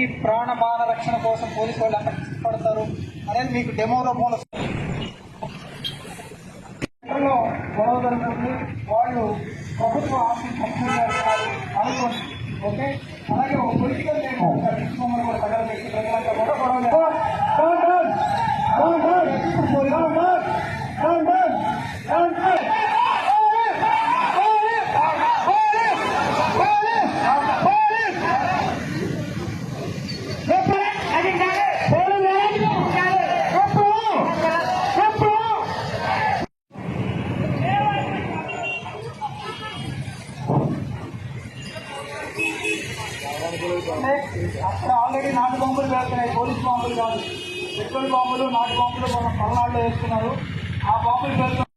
ఈ ప్రాణమాన రక్షణ కోసం పోలీసు వాళ్ళు ఎంత కష్టపడతారు అనేది మీకు డెమోలో ఫోన్ వస్తుంది గొడవ జరుగుతుంది. వాళ్ళు ప్రభుత్వ ఆస్తి అనుకోండి. ఓకే? అలాగే ఒక పొలిటికల్ లీడర్ కూడా ప్రజలు ప్రజలంతా కూడా గొడవ అక్కడ ఆల్రెడీ నాటు బాంబులు వేస్తున్నాయి పోలీస్ బాంబులు కాదు పెట్రోల్ బాంబులు నాటు బాంబులు మన పల్నాడులో వేస్తున్నారు ఆ బాంబులు పెడుతున్నారు